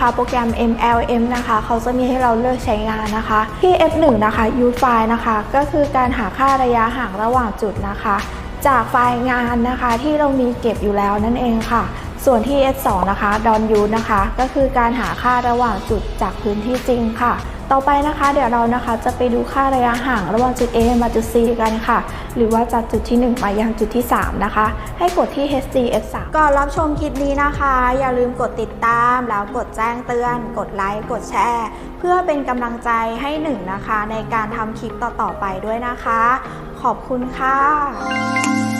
ค่ะโปรแกรม MLM นะคะ เขาจะมีให้เราเลือกใช้งานนะคะ ที่ F1 นะคะ U file นะคะ ก็คือการหาค่าระยะห่างระหว่างจุดนะคะ จากไฟล์งานนะคะที่เรามีเก็บอยู่แล้วนั่นเองค่ะ ส่วนที่ S2 นะคะดอนยูนะคะ ก็คือการหาค่าระหว่างจุดจากพื้นที่จริงค่ะ ต่อไปนะคะ เดี๋ยวเรานะคะจะไปดูค่าระยะห่างระหว่างจุด A มาจุด C กันค่ะ หรือว่าจากจุดที่1มายังจุดที่ 3 นะคะ ให้กดที่ HC F3 ก่อนรับชมคลิปนี้นะคะ อย่าลืมกดติดตาม แล้วกดแจ้งเตือน กดไลค์ กดแชร์ เพื่อเป็นกำลังใจให้หนึ่งนะคะ ในการทำคลิปต่อๆไปด้วยนะคะ ขอบคุณค่ะ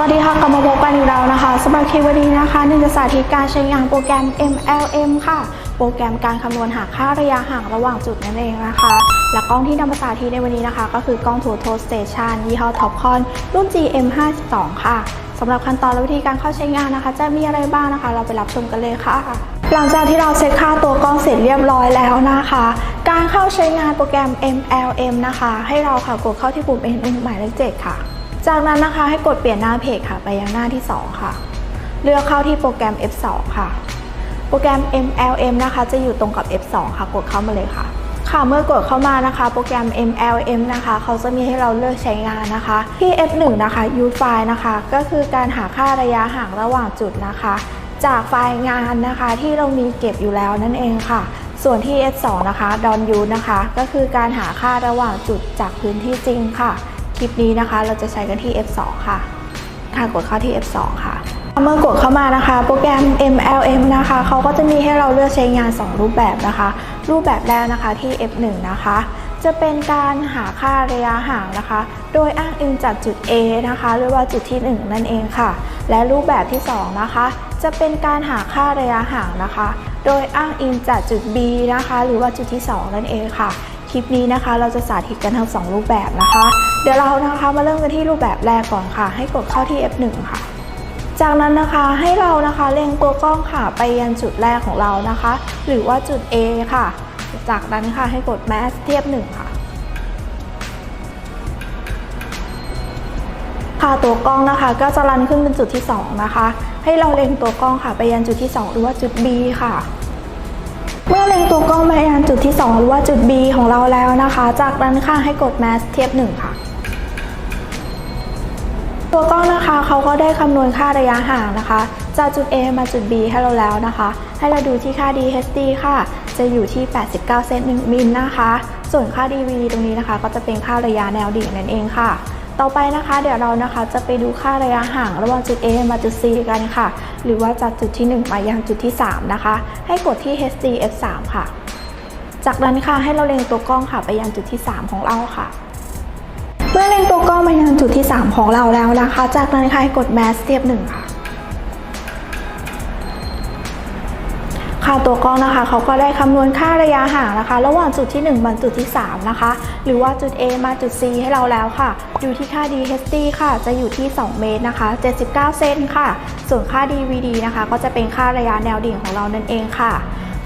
สวัสดีค่ะกลับมาพบกันอีกแล้วนะคะสำหรับคลิปวันนี้นะคะนึ่งจะสาธิตการใช้งานโปรแกรม MLM ค่ะ โปรแกรมการคำนวณหาค่าระยะห่างระหว่างจุดนั่นเองนะคะ และกล้องที่นำมาสาธิตในวันนี้นะคะ ก็คือกล้อง Total Station ยี่ห้อ Topcon รุ่น GM52 ค่ะสำหรับขั้นตอนและวิธีการเข้าใช้งานนะคะ จะมีอะไรบ้างนะคะ เราไปรับชมกันเลยค่ะ หลังจากที่เราเซตค่าตัวกล้องเสร็จเรียบร้อยแล้วนะคะ การเข้าใช้งานโปรแกรม MLM นะคะ ให้เราค่ะกดเข้าที่ปุ่ม N หมายเลข7ค่ะ จากนั้นนะคะให้กดเปลี่ยนหน้าเพจค่ะ ไปยังหน้าที่ 2 ค่ะ เลือกเข้าที่โปรแกรม F2 ค่ะ โปรแกรม MLM นะคะ จะอยู่ตรงกับ F2 ค่ะ กดเข้ามาเลยค่ะ ค่ะเมื่อกดเข้ามานะคะ โปรแกรม MLM นะคะ เขาจะมีให้เราเลือกใช้งานนะคะ ที่ F1 นะคะ U file นะคะ ก็คือการหาค่าระยะห่างระหว่างจุดนะคะ จากไฟล์งานนะคะที่เรามีเก็บอยู่แล้วนั่นเองค่ะส่วนที่ S2 นะคะดอนยูนะคะ ก็คือการหาค่าระหว่างจุดจากพื้นที่จริงค่ะ คลิปนี้นะคะ เราจะใช้กันที่ F2 ค่ะค่ะกดเข้าที่ F2 ค่ะ เมื่อกดเข้ามานะคะ โปรแกรม MLM นะคะเขาก็จะมีให้เราเลือกใช้งาน 2 รูปแบบนะคะ รูปแบบแรกนะคะที่ F1 นะคะ จะเป็นการหาค่าระยะห่างนะคะ โดยอ้างอิงจากจุด A นะคะ หรือว่าจุดที่ 1 นั่นเองค่ะ และรูปแบบที่ 2 นะคะ จะเป็นการหาค่าระยะห่างนะคะ โดยอ้างอิงจากจุด B นะคะ หรือว่าจุดที่ 2 นั่นเองค่ะ คลิปนี้นะคะ เราจะสาธิตกันทั้ง2รูปแบบนะคะ เดี๋ยวเรานะคะมาเริ่มกันที่รูปแบบแรกก่อนค่ะ ให้กดเข้าที่ F1 ค่ะ จากนั้นนะคะให้เรานะคะเล็งตัวกล้องค่ะไปยังจุดแรกของเรานะคะ หรือว่าจุด A ค่ะ จากนั้นค่ะให้กด Mass เทียบ 1 ค่ะค่ะตัวกล้องนะคะ ก็จะรันขึ้นเป็นจุดที่ 2 นะคะ ให้เราเล็งตัวกล้องค่ะ ไปยังจุดที่ 2 หรือว่าจุด B ค่ะ เมื่อเล็งตัวกล้องไปยังจุดที่ 2 หรือว่าจุด B ของเราแล้วนะคะ จากนั้นค่ะให้กด Mass เทียบ 1 ค่ะ ตัวกล้องนะคะเขาก็ได้คำนวณค่าระยะห่างนะคะ จากจุด A มาจุด B ให้เราแล้วนะคะ ให้เราดูที่ค่า DHD ค่ะ จะอยู่ที่ 89 เซน1มิลนะคะ ส่วนค่า DV ตรงนี้นะคะ ก็จะเป็นค่าระยะแนวดิ่งนั่นเองค่ะ ต่อไปนะคะ เดี๋ยวเรานะคะจะไปดูค่าระยะห่างระหว่างจุด A มาจุด C กันค่ะ หรือว่าจากจุดที่ 1 มายังจุดที่ 3 นะคะ ให้กดที่ HC F3 ค่ะ จากนั้นค่ะให้เราเล็งตัวกล้องค่ะไปยังจุดที่ 3 ของเราค่ะ เมื่อเล็งตัวกล้องมายังจุดที่ 3 ของเราแล้วนะคะ จากนั้นค่ะให้กด Mask เทียบ1ค่ะ ค่ะตัวกล้องนะคะเขาก็ได้คำนวณค่าระยะห่างนะคะ ระหว่างจุดที่1มาจุดที่ 3 นะคะ หรือว่าจุด A มาจุด C ให้เราแล้วค่ะ อยู่ที่ค่า DHD ค่ะ จะอยู่ที่ 2 เมตรนะคะ 79 เซนค่ะ ส่วนค่า DVD นะคะ ก็จะเป็นค่าระยะแนวดิ่งของเรานั่นเองค่ะ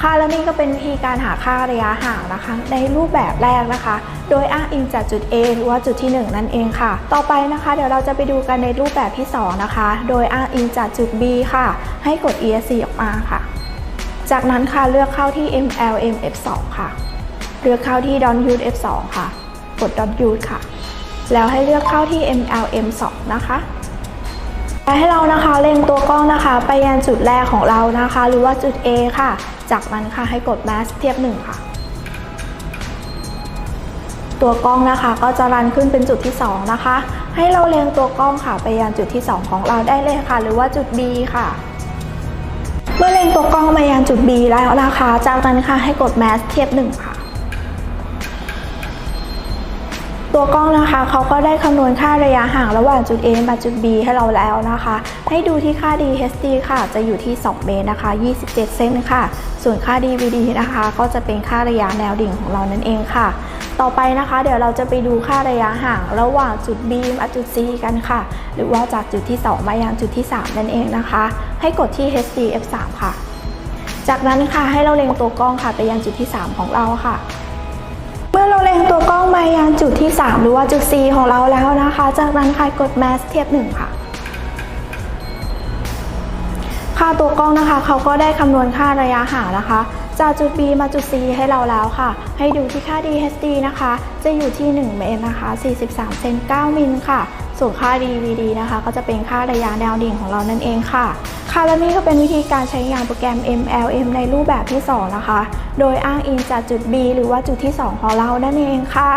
ค่ะและนี่ก็เป็นวิธีการหาค่าระยะห่างนะคะ ในรูปแบบแรกนะคะ โดยอ้างอิงจากจุด A หรือว่าจุดที่ 1 นั่นเองค่ะ ต่อไปนะคะ เดี๋ยวเราจะไปดูกันในรูปแบบที่ 2 นะคะ โดยอ้างอิงจากจุด B ค่ะ ให้กด ESC ออกมาค่ะ จากนั้นค่ะเลือกเข้าที่ MLM F2 ค่ะ เลือกเข้าที่ Don't Use F2 ค่ะ กด Don't Use ค่ะ แล้วให้เลือกเข้าที่ MLM 2นะคะและให้เรานะคะเล็งตัวกล้องนะคะ ไปยังจุดแรกของเรานะคะ หรือว่าจุด A ค่ะ จากนั้นค่ะให้กด Mass เทียบ 1 ค่ะ ตัวกล้องนะคะก็จะรันขึ้นเป็นจุดที่ 2 นะคะ ให้เราเล็งตัวกล้องค่ะไปยังจุดที่ 2 ของเราได้เลยค่ะ หรือว่าจุด B ค่ะ เมื่อเล็งตัวกล้องมายังจุด B แล้วนะคะ จากนั้นค่ะให้กด Mass เทียบ1ค่ะ ตัวกล้องนะคะเขาก็ได้คำนวณค่าระยะห่างระหว่างจุด A มาจุด B ให้เราแล้วนะคะ ให้ดูที่ค่า DHD ค่ะ จะอยู่ที่ 2 เมตรนะคะ 27 เซนค่ะ ส่วนค่า DVD นะคะ ก็จะเป็นค่าระยะแนวดิ่งของเรานั่นเองค่ะ ต่อไปนะคะเดี๋ยวเราจะไปดูค่าระยะห่างระหว่างจุด B มาจุด C กันค่ะ หรือว่าจากจุดที่ 2 มายังจุดที่ 3 นั่นเองนะคะ ให้กดที่ HC F3 ค่ะ จากนั้นค่ะให้เราเล็งตัวกล้องค่ะไปยังจุดที่ 3 ของเราค่ะ เมื่อเราเล็งตัวกล้องมายังจุดที่ 3 หรือว่าจุด C ของเราแล้วนะคะ จากนั้นค่ะกด Mass เทียบ1ค่ะค่าตัวกล้องนะคะ เขาก็ได้คำนวณค่าระยะห่างนะคะ จากจุด B มาจุด C ให้เราแล้วค่ะ ให้ดูที่ค่า DHD นะคะ จะอยู่ที่ 1 เมตรนะคะ 43 เซน 9 มิลค่ะ ส่วนค่า DVD นะคะ ก็จะเป็นค่าระยะแนวดิ่งของเรานั่นเองค่ะ ค่ะและนี่ก็เป็นวิธีการใช้งานโปรแกรม MLM ในรูปแบบที่ 2 นะคะ โดยอ้างอิงจากจุด B หรือว่าจุดที่ 2 ของเรานั่นเองค่ะ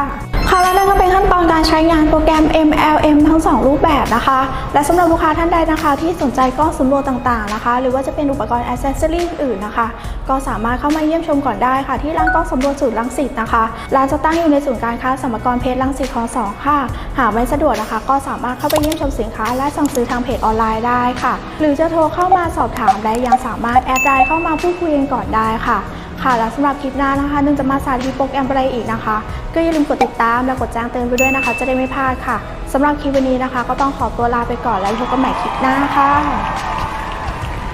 ค่ะและนั่นก็เป็นขั้นตอนการใช้งานโปรแกรม MLM ทั้ง 2 รูปแบบนะคะ และสำหรับลูกค้าท่านใดนะคะ ที่สนใจกล้องสำรวจต่างๆนะคะ หรือว่าจะเป็นอุปกรณ์อ c เซสซอรี่อื่นๆนะคะ ก็สามารถเข้ามาเยี่ยมชมก่อนได้ค่ะ ที่ร้านกล้องสำรวจศูนย์รังสิตนะคะร้านจะตั้งอยู่ในศูนย์การค้าสัมกรเพชรรังสิตคลองสองค่ะ หากไม่สะดวกนะคะ ก็สามารถเข้าไปเยี่ยมชมสินค้า และสั่งซื้อทางเพจออนไลน์ได้ค่ะ หรือจะโทรเข้ามาสอบถามและยังสามารถแอดไลน์เข้ามาพูดคุยกันก่อนได้ค่ะ ค่ะและสำหรับคลิปหน้านะคะนึงจะมาสาธิตโปรแกรมอะไรอีกนะคะ ก็อย่าลืมกดติดตามและกดแจ้งเตือนไปด้วยนะคะ จะได้ไม่พลาดค่ะสำหรับคลิปวันนี้นะคะ ก็ต้องขอตัวลาไปก่อนแล้วพบกันใหม่คลิปหน้าค่ะ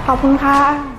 ขอบคุณค่ะ